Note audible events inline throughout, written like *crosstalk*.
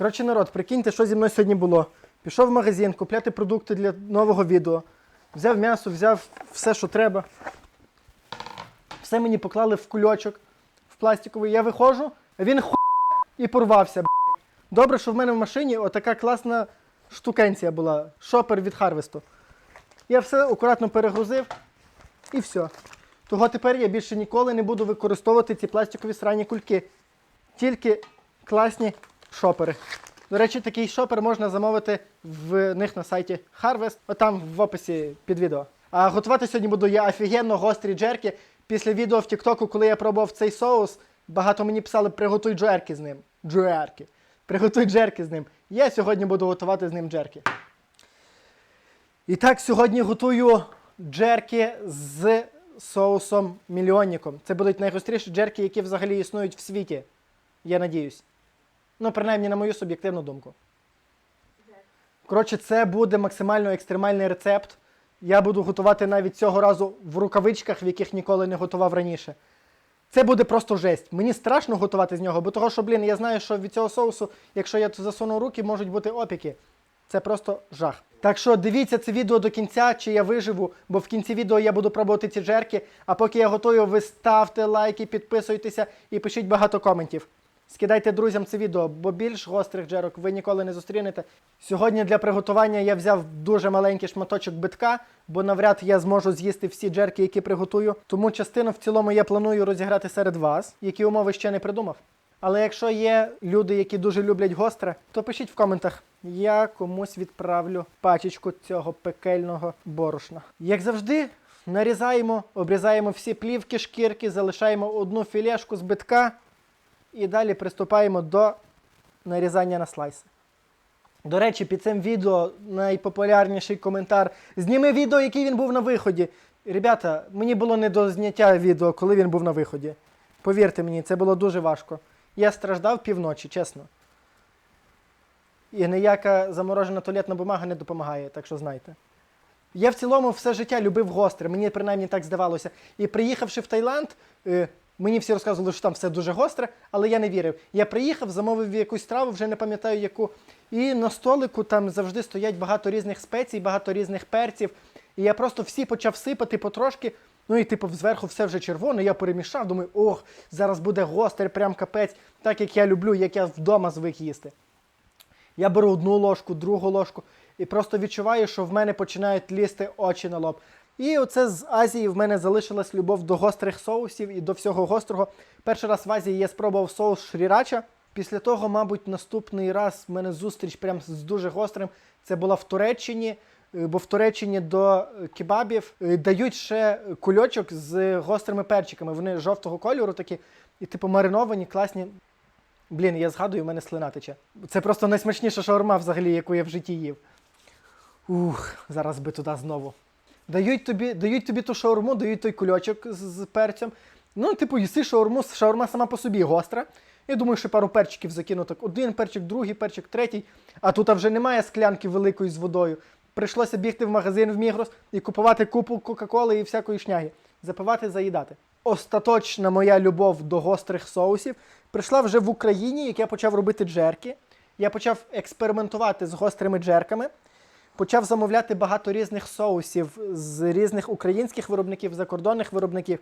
Коротше, народ, прикиньте, що зі мною сьогодні було. Пішов в магазин купляти продукти для нового відео. Взяв м'ясо, взяв все, що треба. Все мені поклали в кульочок, в пластиковий. Я виходжу, а він ху і порвався. Добре, що в мене в машині отака класна штукенція була. Шопер від Харвесту. Я все акуратно перегрузив і все. Того тепер я більше ніколи не буду використовувати ці пластикові срані кульки. Тільки класні шопери. До речі, такий шопер можна замовити в них на сайті Harvest, отам в описі під відео. А готувати сьогодні буду я офігенно гострі джерки. Після відео в Тіктоку, коли я пробував цей соус, багато мені писали, приготуй джерки з ним. Джерки. Приготуй джерки з ним. Я сьогодні буду готувати з ним джерки. І так, сьогодні готую джерки з соусом мільйонником. Це будуть найгостріші джерки, які взагалі існують в світі. Я надіюсь. Ну, принаймні, на мою суб'єктивну думку. Коротше, це буде максимально екстремальний рецепт. Я буду готувати навіть цього разу в рукавичках, в яких ніколи не готував раніше. Це буде просто жесть. Мені страшно готувати з нього, бо того, що, блін, я знаю, що від цього соусу, якщо я засуну руки, можуть бути опіки. Це просто жах. Так що дивіться це відео до кінця, чи я виживу, бо в кінці відео я буду пробувати ці джерки. А поки я готую, ви ставте лайки, підписуйтеся і пишіть багато коментів. Скидайте друзям це відео, бо більш гострих джерок ви ніколи не зустрінете. Сьогодні для приготування я взяв дуже маленький шматочок битка, бо навряд я зможу з'їсти всі джерки, які приготую. Тому частину в цілому я планую розіграти серед вас, які умови ще не придумав. Але якщо є люди, які дуже люблять гостре, то пишіть в коментах. Я комусь відправлю пачечку цього пекельного борошна. Як завжди, нарізаємо, обрізаємо всі плівки, шкірки, залишаємо одну філешку з битка і далі приступаємо до нарізання на слайси. До речі, під цим відео найпопулярніший коментар. Зніми відео, який він був на виході. Ребята, мені було не до зняття відео, коли він був на виході. Повірте мені, це було дуже важко. Я страждав півночі, чесно. І ніяка заморожена туалетна бумага не допомагає, так що знайте. Я в цілому все життя любив гостре, мені принаймні так здавалося. І приїхавши в Таїланд, е, мені всі розказували, що там все дуже гостре, але я не вірив. Я приїхав, замовив якусь страву, вже не пам'ятаю яку. І на столику там завжди стоять багато різних спецій, багато різних перців. І я просто всі почав сипати потрошки. Ну і типу зверху все вже червоне, я перемішав, думаю, ох, зараз буде гостре, прям капець, так як я люблю, як я вдома звик їсти. Я беру одну ложку, другу ложку і просто відчуваю, що в мене починають лізти очі на лоб. І оце з Азії в мене залишилась любов до гострих соусів і до всього гострого. Перший раз в Азії я спробував соус шрірача. Після того, мабуть, наступний раз в мене зустріч прям з дуже гострим. Це була в Туреччині, е, бо в Туреччині до е, кебабів е, дають ще кульочок з гострими перчиками. Вони жовтого кольору такі, і типу мариновані, класні. Блін, я згадую, у мене слина тече. Це просто найсмачніша шаурма взагалі, яку я в житті їв. Ух, зараз би туди знову. Дають тобі, дають тобі ту шаурму, дають той кульочок з, з перцем. Ну, типу, їси шаурму, шаурма сама по собі гостра. Я думаю, що пару перчиків закину так. Один перчик, другий перчик, третій. А тут вже немає склянки великої з водою. Прийшлося бігти в магазин в Мігрос і купувати купу Кока-Коли і всякої шняги. Запивати, заїдати. Остаточна моя любов до гострих соусів прийшла вже в Україні, як я почав робити джерки. Я почав експериментувати з гострими джерками. Почав замовляти багато різних соусів з різних українських виробників, закордонних виробників.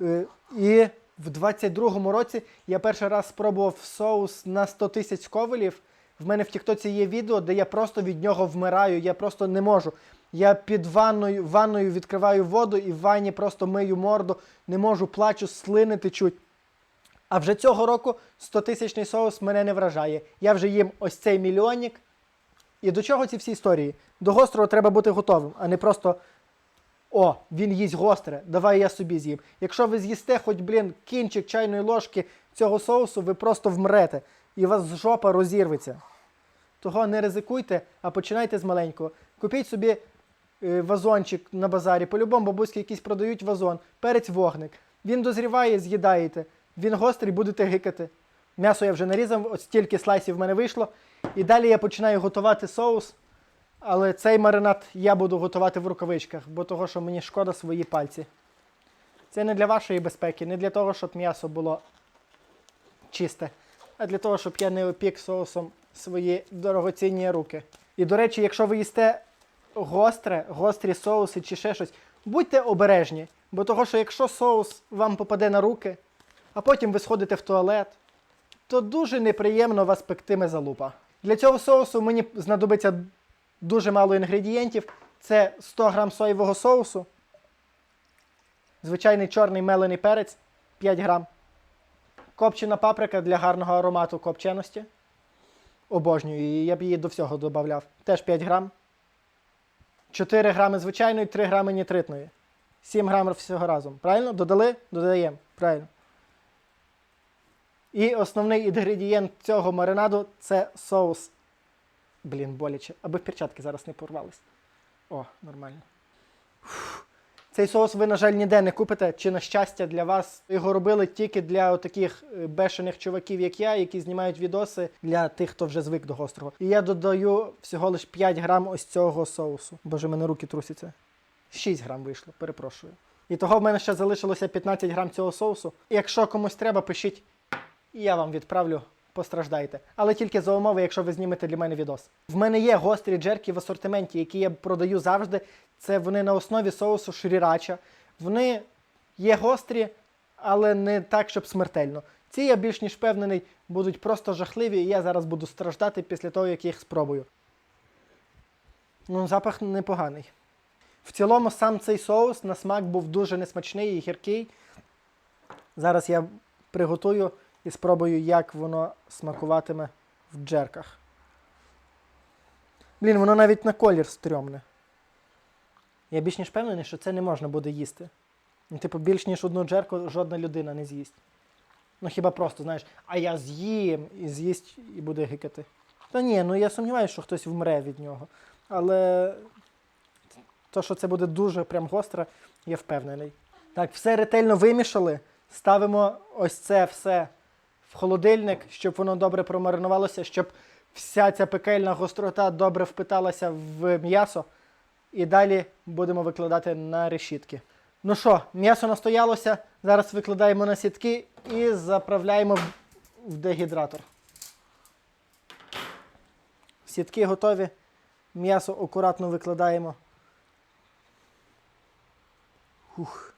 Е, І в 22-му році я перший раз спробував соус на 100 тисяч сковелів. В мене в Тіктоці є відео, де я просто від нього вмираю, я просто не можу. Я під ванною, ванною відкриваю воду і в ванні просто мию морду, не можу, плачу, слини течуть. А вже цього року 100-тисячний соус мене не вражає. Я вже їм ось цей мільйонник. І до чого ці всі історії? До гострого треба бути готовим, а не просто о, він їсть гостре, давай я собі з'їм. Якщо ви з'їсте хоч, блін, кінчик чайної ложки цього соусу, ви просто вмрете і у вас жопа розірветься. Того не ризикуйте, а починайте з маленького. Купіть собі е, вазончик на базарі. По-любому бабуськи якісь продають вазон, перець вогник. Він дозріває, з'їдаєте. Він гострий, будете гикати. М'ясо я вже нарізав, ось стільки слайсів в мене вийшло. І далі я починаю готувати соус. Але цей маринад я буду готувати в рукавичках, бо того, що мені шкода свої пальці. Це не для вашої безпеки, не для того, щоб м'ясо було чисте, а для того, щоб я не опік соусом свої дорогоцінні руки. І, до речі, якщо ви їсте гостре, гострі соуси чи ще щось, будьте обережні. Бо того, що якщо соус вам попаде на руки, а потім ви сходите в туалет, то дуже неприємно вас пектиме залупа. Для цього соусу мені знадобиться дуже мало інгредієнтів. Це 100 г соєвого соусу, звичайний чорний мелений перець 5 грам, копчена паприка для гарного аромату копченості. Обожнюю її, я б її до всього додавав. Теж 5 грам. 4 грами звичайної, 3 грами нітритної. 7 грам всього разом. Правильно? Додали? Додаємо. Правильно. І основний інгредієнт цього маринаду це соус. Блін, боляче. Аби перчатки зараз не порвались. О, нормально. Фух. Цей соус ви, на жаль, ніде не купите, чи на щастя для вас. Його робили тільки для таких бешених чуваків, як я, які знімають відоси для тих, хто вже звик до гострого. І я додаю всього лише 5 грам ось цього соусу. Боже, мене руки трусяться. 6 грам вийшло, перепрошую. І того в мене ще залишилося 15 грам цього соусу. Якщо комусь треба, пишіть, і я вам відправлю. Постраждайте. Але тільки за умови, якщо ви знімете для мене відос. В мене є гострі джерки в асортименті, які я продаю завжди. Це вони на основі соусу шрірача. Вони є гострі, але не так, щоб смертельно. Ці я більш ніж впевнений, будуть просто жахливі, і я зараз буду страждати після того, як їх спробую. Ну, запах непоганий. В цілому сам цей соус на смак був дуже несмачний і гіркий. Зараз я приготую і спробую, як воно смакуватиме в джерках. Блін, воно навіть на колір стрьомне. Я більш ніж впевнений, що це не можна буде їсти. Ну, типу, більш ніж одну джерку жодна людина не з'їсть. Ну хіба просто, знаєш, а я з'їм і з'їсть і буде гикати. Та ні, ну я сумніваюся, що хтось вмре від нього. Але то, що це буде дуже прям гостро, я впевнений. Так, все ретельно вимішали. Ставимо ось це все холодильник, щоб воно добре промаринувалося, щоб вся ця пекельна гострота добре впиталася в м'ясо. І далі будемо викладати на решітки. Ну що, м'ясо настоялося. Зараз викладаємо на сітки і заправляємо в дегідратор. Сітки готові. М'ясо акуратно викладаємо. Ух.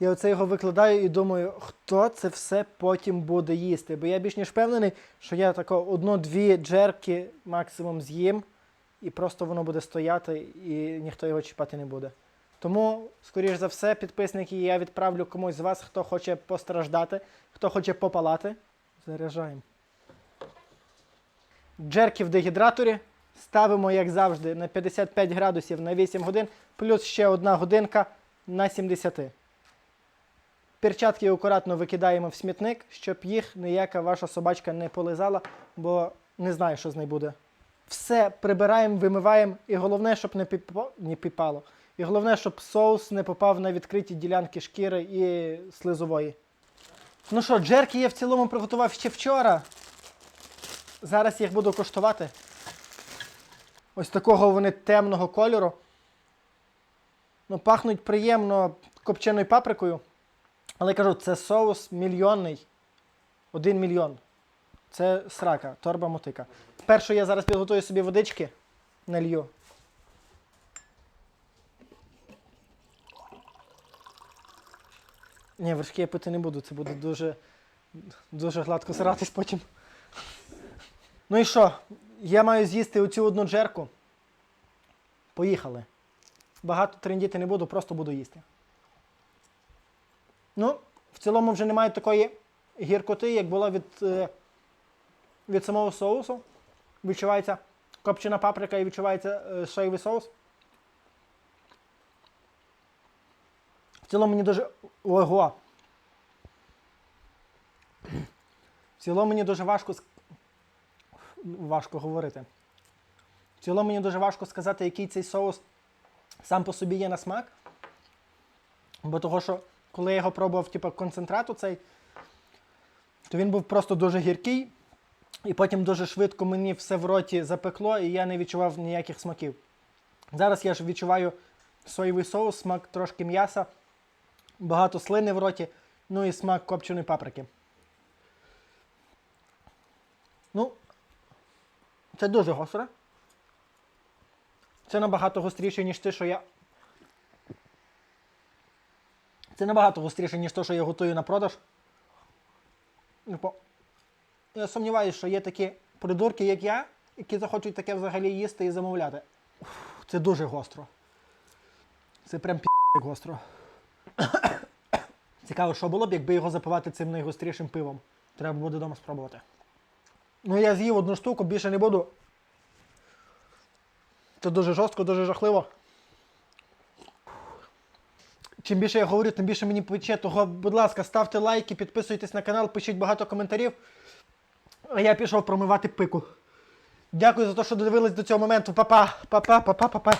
Я оце його викладаю і думаю, хто це все потім буде їсти. Бо я більш ніж впевнений, що я тако одну-дві джерки максимум з'їм, і просто воно буде стояти, і ніхто його чіпати не буде. Тому, скоріш за все, підписники, я відправлю комусь з вас, хто хоче постраждати, хто хоче попалати. Заряджаємо. Джерки в дегідраторі. Ставимо, як завжди, на 55 градусів на 8 годин, плюс ще одна годинка на 70. Перчатки акуратно викидаємо в смітник, щоб їх ніяка ваша собачка не полизала, бо не знаю, що з нею буде. Все прибираємо, вимиваємо, і головне, щоб не, піпо... не піпало. І головне, щоб соус не попав на відкриті ділянки шкіри і слизової. Ну що, джерки я в цілому приготував ще вчора. Зараз їх буду коштувати. Ось такого вони темного кольору. Ну, пахнуть приємно копченою паприкою. Але кажу, це соус мільйонний. Один мільйон. Це срака, торба мотика. Першу я зараз підготую собі водички, налью. Ні, вершки я пити не буду, це буде дуже, дуже гладко сиратись потім. Ну і що? Я маю з'їсти оцю одну джерку. Поїхали. Багато трендіти не буду, просто буду їсти. Ну, в цілому вже немає такої гіркоти, як була від, е, від самого соусу. Відчувається копчена паприка і відчувається соєвий соус. В цілому мені дуже. Ого. В цілому мені дуже важко важко говорити. В цілому мені дуже важко сказати, який цей соус сам по собі є на смак. Бо того, що коли я його пробував, типу, концентрату цей, то він був просто дуже гіркий, і потім дуже швидко мені все в роті запекло, і я не відчував ніяких смаків. Зараз я ж відчуваю соєвий соус, смак трошки м'яса, багато слини в роті, ну і смак копченої паприки. Ну, Це дуже гостре. Це набагато гостріше, ніж те, що я. Це набагато гостріше, ніж те, що я готую на продаж. Типу, Я сумніваюся, що є такі придурки, як я, які захочуть таке взагалі їсти і замовляти. Це дуже гостро. Це прям пі гостро. *coughs* Цікаво, що було б, якби його запивати цим найгострішим пивом. Треба буде вдома спробувати. Ну, я з'їв одну штуку, більше не буду. Це дуже жорстко, дуже жахливо. Чим більше я говорю, тим більше мені пече. Того, будь ласка, ставте лайки, підписуйтесь на канал, пишіть багато коментарів. А я пішов промивати пику. Дякую за те, що додивились до цього моменту. Па-па, па-па, па-па, па-па.